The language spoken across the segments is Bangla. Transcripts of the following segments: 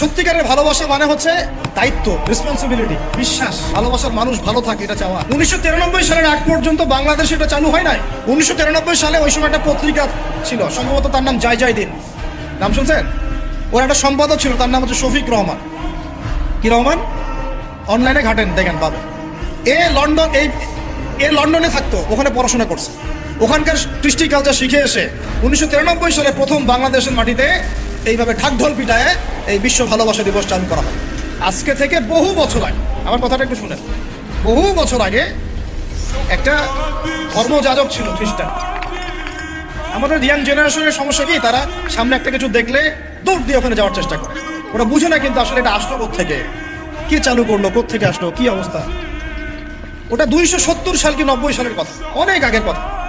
সত্যিকারের ভালোবাসা মানে হচ্ছে দায়িত্ব রেসপন্সিবিলিটি বিশ্বাস। ভালোবাসার মানুষ ভালো থাকে, এটা চাওয়া। উনিশশো তিরানব্বই সালের আগ পর্যন্ত বাংলাদেশে এটা চালু হয় নাই। উনিশশো তিরানব্বই সালে ওই সময় একটা পত্রিকা ছিল, সম্ভবত তার নাম জয় জয় দিন। নাম শুনছেন? ওর একটা সম্পাদক ছিল, তার নাম হচ্ছে শফিক রহমান। কি রহমান? অনলাইনে ঘাটেন, দেখেন পাবেন এ লন্ডন, এই, এ লন্ডনে থাকতো, ওখানে পড়াশোনা করছে। ওখানকার কৃষ্টি কালচার শিখে এসে উনিশশো তিরানব্বই সালে প্রথম বাংলাদেশের মাটিতে এইভাবে ঢাকঢোল পিটায় এই বিশ্ব ভালোবাসা দিবস চালু করা হয়। আজকে থেকে বহু বছর আগে, আমার কথাটা একটু শুনেন। বহু বছর আগে একটা ধর্মযাজক ছিল খ্রিস্টান। আমাদের ইয়াং জেনারেশনের সমস্যা কি? তারা সামনে একটা কিছু দেখলে দৌড় দিয়ে ওখানে যাওয়ার চেষ্টা করে। ওরা বুঝে না কিন্তু আসলে এটা আসলো থেকে কে চালু করল? থেকে আসলো? কি অবস্থা? ওটা দুইশো সত্তর সাল কি নব্বই সালের কথা? অনেক আগের কথা।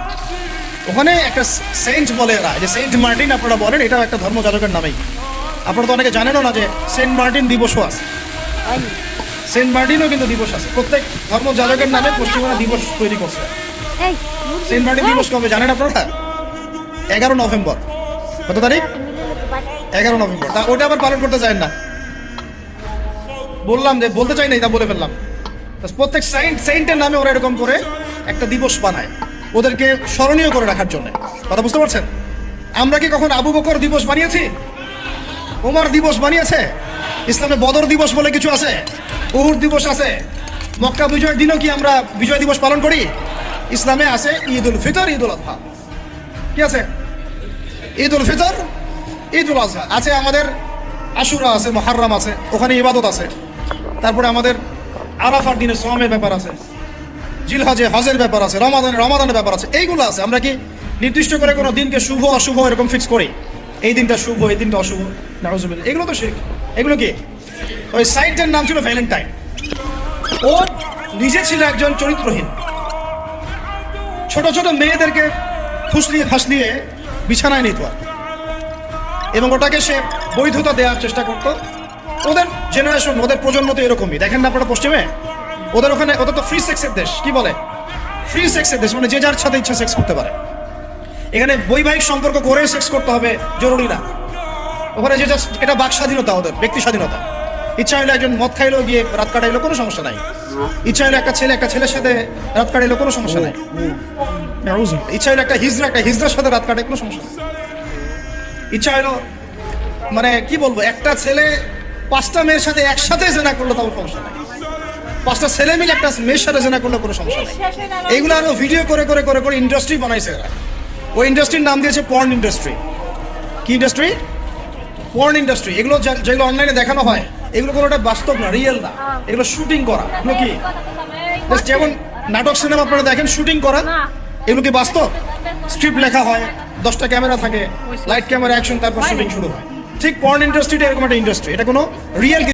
ওখানে একটা সেন্ট বলে এরা যে সেন্ট মার্টিন আপনারা বলেন এটাও একটা ধর্মযাজকের নামেই। আপনারা তো অনেকে জানেনও না যে সেন্ট মার্টিন দিবসও আছে। সেন্ট মার্টিনও কিন্তু দিবস আছে। প্রত্যেক ধর্মযাজকের নামে পশ্চিমবঙ্গ দিবস তৈরি করছে। সেন্ট মার্টিন দিবস কবে জানেন আপনারা? এগারো নভেম্বর। কত তারিখ? এগারো নভেম্বর। তা ওটা আবার পালন করতে চান না। বললাম যে বলতে চাই নাই তা বলে ফেললাম। প্রত্যেক সাইন্ট সেন্টের নামে ওরা এরকম করে একটা দিবস বানায়। ওদেরকে স্মরণীয় করে রাখার জন্য। কথা বুঝতে পারছেন? আমরা কি কখন আবু বকর দিবস বানিয়েছি? ওমর দিবস বানিয়েছে? ইসলামে বদর দিবস বলে কিছু আছে? উহুর দিবস আছে? মক্কা বিজয়ের দিনও কি আমরা বিজয় দিবস পালন করি? ইসলামে আছে ঈদ উল ফিতর ঈদ উল আজহা কি আছে? ঈদ উল ফিতর ঈদ উল আজহা আছে আমাদের আশুরা আছে মহারম আছে, ওখানে ইবাদত আছে। তারপরে আমাদের আরাফার দিনে সোয়ামের ব্যাপার আছে। জিলহাজে হজের ব্যাপার আছে রমাদানের রমাদানের ব্যাপার আছে, এইগুলো আছে। আমরা কি নির্দিষ্ট করে কোনো দিনকে শুভ, অশুভ এরকম ফিক্স করি? এই দিনটা শুভ, এই দিনটা অশুভ, নাউজুবিল্লাহ। এগুলো তো শিখ এগুলো কি? ওই সাইন্টের নাম ছিল ভ্যালেন্টাইন। ও নিজে ছিল একজন চরিত্রহীন। ছোট ছোট মেয়েদেরকে ফুসলিয়ে ফাসলিয়ে বিছানায় নিত। এবং ওটাকে সে বৈধতা দেওয়ার চেষ্টা করতো। ওদের জেনারেশন ওদের প্রজন্ম তো এরকমই। দেখেন না আপনারা পশ্চিমে? ওদের ওখানে, ওদের তো ফ্রি সেক্সের দেশ, কি বলে? ফ্রি সেক্সের দেশ মানে যে যার সাথে ইচ্ছা সেক্স করতে পারে। এখানে বৈবাহিক সম্পর্ক করে সেক্স করতে হবে, জরুরি না। ওখানে যেটা এটা বাক স্বাধীনতা ওদের, ব্যক্তি স্বাধীনতা। ইচ্ছা হলে একজন মদ খাইলো গিয়ে রাত কাটাইলো কোনো সমস্যা নাই। ইচ্ছা হলে একটা ছেলে, একটা ছেলের সাথে রাত কাটাইলো কোনো সমস্যা নাই। ইচ্ছা হলে একটা হিজড়া একটা হিজড়ার সাথে রাত কাটায় কোনো সমস্যা নেই। ইচ্ছা হলো মানে কি বলব, একটা ছেলে পাঁচটা মেয়ের সাথে একসাথে জেনা করল তাও সমস্যা নাই। পাঁচটা ছেলে মিলে একটা মেয়ের সাথে জেনা করলে কোনো সমস্যা নেই। এইগুলো আরও ভিডিও করে করে করে করে ইন্ডাস্ট্রি বানাইছে এরা। ওই ইন্ডাস্ট্রির নাম দিয়েছে পর্ন ইন্ডাস্ট্রি কি ইন্ডাস্ট্রি পর্ন ইন্ডাস্ট্রি এগুলো যেগুলো অনলাইনে দেখানো হয়, এগুলো কোনোটা বাস্তব না রিয়েল না। এগুলো শুটিং করা, এগুলো কি? যেমন নাটক সিনেমা আপনারা দেখেন শুটিং করা, এগুলো কি বাস্তব? স্ক্রিপ্ট লেখা হয়, দশটা ক্যামেরা থাকে লাইট ক্যামেরা অ্যাকশন তারপর শুটিং শুরু হয়। ঠিক পর্ন ইন্ডাস্ট্রিটা এরকম একটা ইন্ডাস্ট্রি এটা কোনো রিয়েল